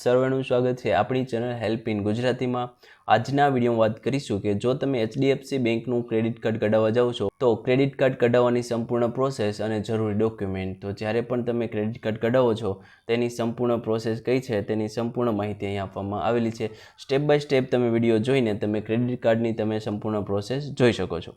સર્વેનું સ્વાગત છે આપણી ચેનલ હેલ્પ ઇન ગુજરાતીમાં. આજના વિડીયોમાં વાત કરીશું કે જો તમે એચડીએફસી બેંકનું ક્રેડિટ કાર્ડ કઢાવવા જાઓ છો, તો ક્રેડિટ કાર્ડ કઢાવવાની સંપૂર્ણ પ્રોસેસ અને જરૂરી ડોક્યુમેન્ટ. તો જ્યારે પણ તમે ક્રેડિટ કાર્ડ કઢાવો છો, તેની સંપૂર્ણ પ્રોસેસ કઈ છે, તેની સંપૂર્ણ માહિતી અહીં આપવામાં આવેલી છે. સ્ટેપ બાય સ્ટેપ તમે વીડિયો જોઈને તમે ક્રેડિટ કાર્ડની તમે સંપૂર્ણ પ્રોસેસ જોઈ શકો છો.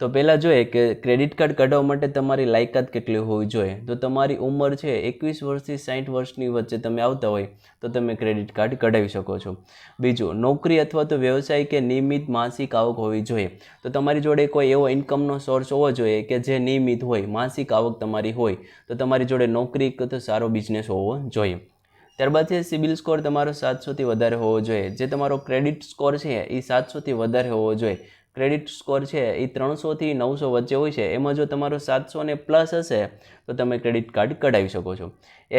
તો પહેલાં જોઈએ કે ક્રેડિટ કાર્ડ કઢાવવા માટે તમારી લાયકાત કેટલી હોવી જોઈએ? તો તમારી ઉંમર છે એકવીસ વર્ષથી સાઠ વર્ષની વચ્ચે તમે આવતા હોય, તો તમે ક્રેડિટ કાર્ડ કઢાવી શકો છો. બીજું, નોકરી અથવા તો વ્યવસાય કે નિયમિત માસિક આવક હોવી જોઈએ. તો તમારી જોડે કોઈ એવો ઇન્કમનો સોર્સ હોવો જોઈએ કે જે નિયમિત હોય, માસિક આવક તમારી હોય, તો તમારી જોડે નોકરી કે તો સારો બિઝનેસ હોવો જોઈએ. ત્યારબાદ છે સિબિલ સ્કોર તમારો સાતસોથી વધારે હોવો જોઈએ. જે તમારો ક્રેડિટ સ્કોર છે એ સાતસોથી વધારે હોવો જોઈએ. ક્રેડિટ સ્કોર છે એ ત્રણસોથી નવસો વચ્ચે હોય છે. એમાં જો તમારો સાતસો ને પ્લસ હશે, તો તમે ક્રેડિટ કાર્ડ કઢાવી શકો છો.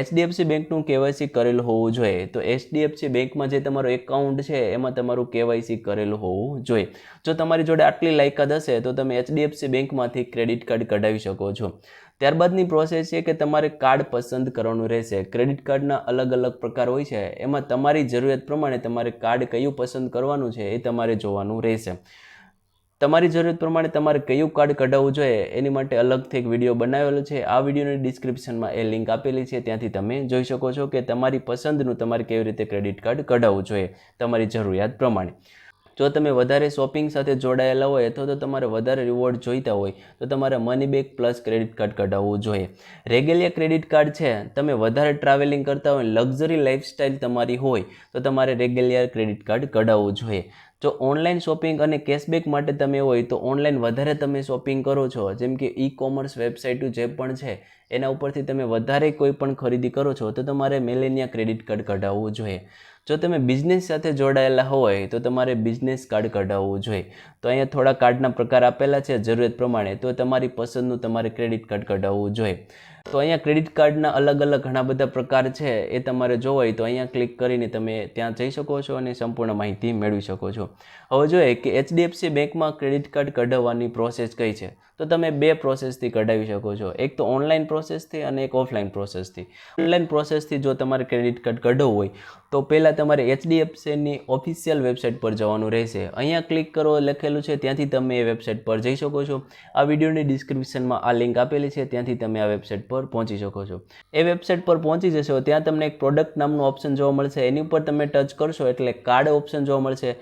એચડીએફસી બેંકનું કેવાયસી કરેલું હોવું જોઈએ. તો એચડીએફસી બેંકમાં જે તમારો એકાઉન્ટ છે, એમાં તમારું કેવાયસી કરેલું હોવું જોઈએ. જો તમારી જોડે આટલી લાયકાત હશે, તો તમે એચડીએફસી બેંકમાંથી ક્રેડિટ કાર્ડ કઢાવી શકો છો. ત્યારબાદની પ્રોસેસ છે કે તમારે કાર્ડ પસંદ કરવાનું રહેશે. ક્રેડિટ કાર્ડના અલગ અલગ પ્રકાર હોય છે. એમાં તમારી જરૂરિયાત પ્રમાણે તમારે કાર્ડ કયું પસંદ કરવાનું છે, એ તમારે જોવાનું રહેશે. તમારી જરૂરત પ્રમાણે તમારે કયું કાર્ડ કઢાવવું જોઈએ, એની માટે અલગથી એક વીડિયો બનાવેલો છે. આ વિડીયોની ડિસ્ક્રિપ્શનમાં એ લિંક આપેલી છે. ત્યાંથી તમે જોઈ શકો છો કે તમારી પસંદનું તમારે કેવી રીતે ક્રેડિટ કાર્ડ કઢાવવું જોઈએ, તમારી જરૂરિયાત પ્રમાણે. જો તમે વધારે શોપિંગ સાથે જોડાયેલા હોય અથવા તો તમારે વધારે રિવોર્ડ જોઈતા હોય, તો તમારે money back plus credit card કઢાવવું જોઈએ. રેગ્યુલર ક્રેડિટ કાર્ડ છે, તમે વધારે ટ્રાવેલિંગ કરતા હોય લક્ઝરી લાઇફસ્ટાઇલ તમારી હોય, તો તમારે રેગ્યુલર ક્રેડિટ કાર્ડ કઢાવવું જોઈએ. જો ઓનલાઈન શોપિંગ અને કેશબેક માટે તમે હોય, તો ઓનલાઈન વધારે તમે શોપિંગ કરો છો, જેમ કે ઈ કોમર્સ વેબસાઇટ જે પણ છે, એના ઉપરથી તમે વધારે કોઈ પણ ખરીદી કરો છો, તો તમારે મેલેનિયા ક્રેડિટ કાર્ડ કઢાવવું જોઈએ. જો તમે બિઝનેસ સાથે જોડાયેલા હોય, તો તમારે બિઝનેસ કાર્ડ કઢાવવું જોઈએ. તો અહીંયા થોડા કાર્ડના પ્રકાર આપેલા છે, જરૂરિયાત પ્રમાણે. તો તમારી પસંદનું તમારે ક્રેડિટ કાર્ડ કઢાવવું જોઈએ. તો અહીંયા ક્રેડિટ કાર્ડના અલગ અલગ ઘણા બધા પ્રકાર છે, એ તમારે જોવા હોય તો અહીંયા ક્લિક કરીને તમે ત્યાં જઈ શકો છો અને સંપૂર્ણ માહિતી મેળવી શકો છો. હવે જોઈએ કે એચડીએફસી બેંકમાં ક્રેડિટ કાર્ડ કઢાવવાની પ્રોસેસ કઈ છે? તો તમે બે પ્રોસેસથી કઢાવી શકો છો. એક તો ઓનલાઈન પ્રોસેસથી અને એક ઓફલાઈન પ્રોસેસથી ઓનલાઈન પ્રોસેસથી જો તમારે ક્રેડિટ કાર્ડ કઢાવવું હોય, તો પહેલાં તમારે એચડીએફસીની ઓફિશિયલ વેબસાઇટ પર જવાનું રહેશે. અહીંયા ક્લિક કરો, લખેલું છે, ત્યાંથી તમે એ વેબસાઇટ પર જઈ શકો છો. આ વિડીયોની ડિસ્ક્રિપ્શનમાં આ લિંક આપેલી છે, ત્યાંથી તમે આ વેબસાઇટ પર પહોંચી શકો છો. એ વેબસાઇટ પર પહોંચી જશો, ત્યાં તમને એક પ્રોડક્ટ નામનું ઓપ્શન જોવા મળશે. એની ઉપર તમે ટચ કરશો એટલે કાર્ડ ઓપ્શન જોવા મળશે.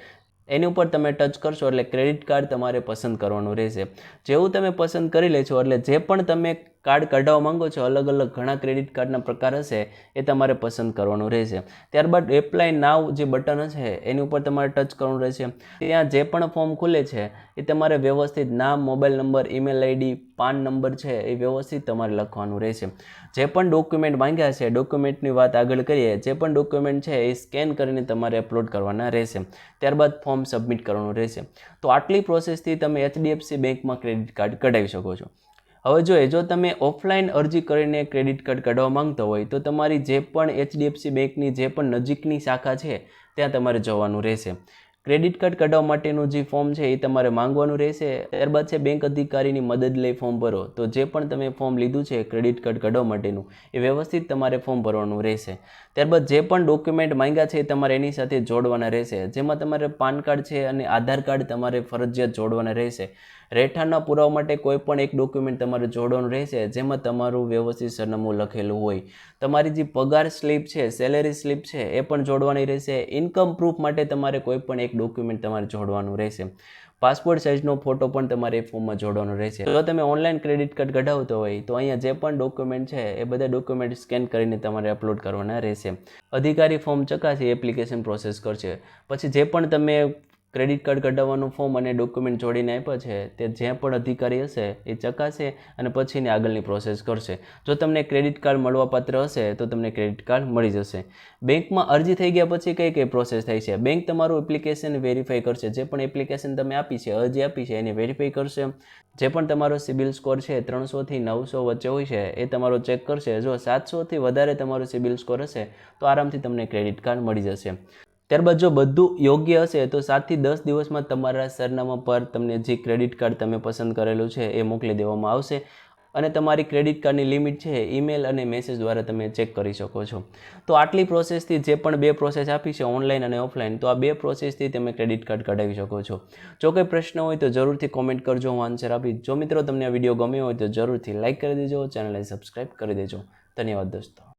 એની ઉપર તમે ટચ કરશો એટલે ક્રેડિટ કાર્ડ તમારે પસંદ કરવાનું રહેશે. જેવું તમે પસંદ કરી લેશો એટલે જે પણ તમે કાર્ડ કઢાવવા માંગો છો, અલગ અલગ ઘણા ક્રેડિટ કાર્ડના પ્રકાર હશે, એ તમારે પસંદ કરવાનું રહેશે. ત્યારબાદ એપ્લાય નાવ જે બટન હશે, એની ઉપર તમારે ટચ કરવાનું રહેશે. ત્યાં જે પણ ફોર્મ ખુલે છે, એ તમારે વ્યવસ્થિત નામ mobile number email ID PAN number છે, એ વ્યવસ્થિત તમારે લખવાનું રહેશે. જે પણ ડોક્યુમેન્ટ માંગ્યા છે ડોક્યુમેન્ટની વાત આગળ કરીએ, જે પણ ડોક્યુમેન્ટ છે, એ સ્કેન કરીને તમારે અપલોડ કરવાના રહેશે. ત્યારબાદ ફોર્મ સબમિટ કરવાનું રહેશે. તો આટલી પ્રોસેસથી તમે એચડીએફસી બેંકમાં ક્રેડિટ કાર્ડ કઢાવી શકો છો. હવે જોઈએ, જો તમે ઓફલાઈન અરજી કરીને ક્રેડિટ કાર્ડ કાઢવા માંગતા હોય, તો તમારી જે પણ એચડીએફસી બેંકની જે પણ નજીકની શાખા છે, ત્યાં તમારે જવાનું રહેશે. ક્રેડિટ કાર્ડ કઢાવવા માટેનું જે ફોર્મ છે એ તમારે માંગવાનું રહેશે. ત્યારબાદ છે બેંક અધિકારીની મદદ લઈ ફોર્મ ભરો. તો જે પણ તમે ફોર્મ લીધું છે ક્રેડિટ કાર્ડ કઢાવવા માટેનું, એ વ્યવસ્થિત તમારે ફોર્મ ભરવાનું રહેશે. ત્યારબાદ જે પણ ડોક્યુમેન્ટ માંગ્યા છે એ તમારે એની સાથે જોડવાના રહેશે. જેમાં તમારે પાન કાર્ડ છે અને આધાર કાર્ડ તમારે ફરજિયાત જોડવાના રહેશે. રહેઠાણના પુરાવા માટે કોઈ પણ એક ડોક્યુમેન્ટ તમારે જોડવાનું રહેશે, જેમાં તમારું વ્યવસ્થિત સરનામું લખેલું હોય. તમારી જે પગાર સ્લીપ છે સેલેરી સ્લીપ છે, એ પણ જોડવાની રહેશે. ઇન્કમ પ્રૂફ માટે તમારે કોઈ પણ એક ડોક્યુમેન્ટ તમારે જોડવાનું રહેશે. પાસપોર્ટ સાઇઝનો ફોટો પણ તમારે એ ફોર્મમાં જોડવાનો રહેશે. જો તમે ઓનલાઈન ક્રેડિટ કાર્ડ કઢાવતો હોય, તો અહીંયા જે પણ ડોક્યુમેન્ટ છે, એ બધા ડોક્યુમેન્ટ સ્કેન કરીને તમારે અપલોડ કરવાના રહેશે. અધિકારી ફોર્મ ચકાસી એપ્લિકેશન પ્રોસેસ કરશે. પછી જે પણ તમે ક્રેડિટ કાર્ડ કઢાવવાનું ફોર્મ અને ડોક્યુમેન્ટ જોડીને આપ્યા છે. તે જે પણ અધિકારી હશે એ ચકાસે અને પછીની આગળની પ્રોસેસ કરશે. જો તમને ક્રેડિટ કાર્ડ મળવાપાત્ર હશે, તો તમને ક્રેડિટ કાર્ડ મળી જશે. બેંકમાં અરજી થઈ ગયા પછી કઈ કઈ પ્રોસેસ થાય છે? બેંક તમારું એપ્લિકેશન વેરીફાઈ કરશે. જે પણ એપ્લિકેશન તમે આપી છે, અરજી આપી છે, એને વેરીફાઈ કરશે. જે પણ તમારો સિબિલ સ્કોર છે ત્રણસોથી નવસો વચ્ચે હોય છે, એ તમારો ચેક કરશે. જો સાતસોથી વધારે તમારો સિબિલ સ્કોર હશે, તો આરામથી તમને ક્રેડિટ કાર્ડ મળી જશે. ત્યારબાદ જો બધું યોગ્ય હશે તો સાતથી દસ દિવસમાં તમારા સરનામા પર તમને જે ક્રેડિટ કાર્ડ તમે પસંદ કરેલું છે એ મોકલી દેવામાં આવશે અને તમારી ક્રેડિટ કાર્ડની લિમિટ છે ઈમેલ અને મેસેજ દ્વારા તમે ચેક કરી શકો છો. તો આટલી પ્રોસેસથી જે પણ બે પ્રોસેસ આપી છે ઓનલાઈન અને ઓફલાઈન તો આ બે પ્રોસેસથી તમે ક્રેડિટ કાર્ડ કઢાવી શકો છો. જો કોઈ પ્રશ્ન હોય તો જરૂરથી કોમેન્ટ કરજો, હું આન્સર આપીશ. જો મિત્રો તમને આ વીડિયો ગમ્યો હોય તો જરૂરથી લાઇક કરી દેજો ચેનલને સબસ્ક્રાઈબ કરી દેજો. ધન્યવાદ દોસ્તો.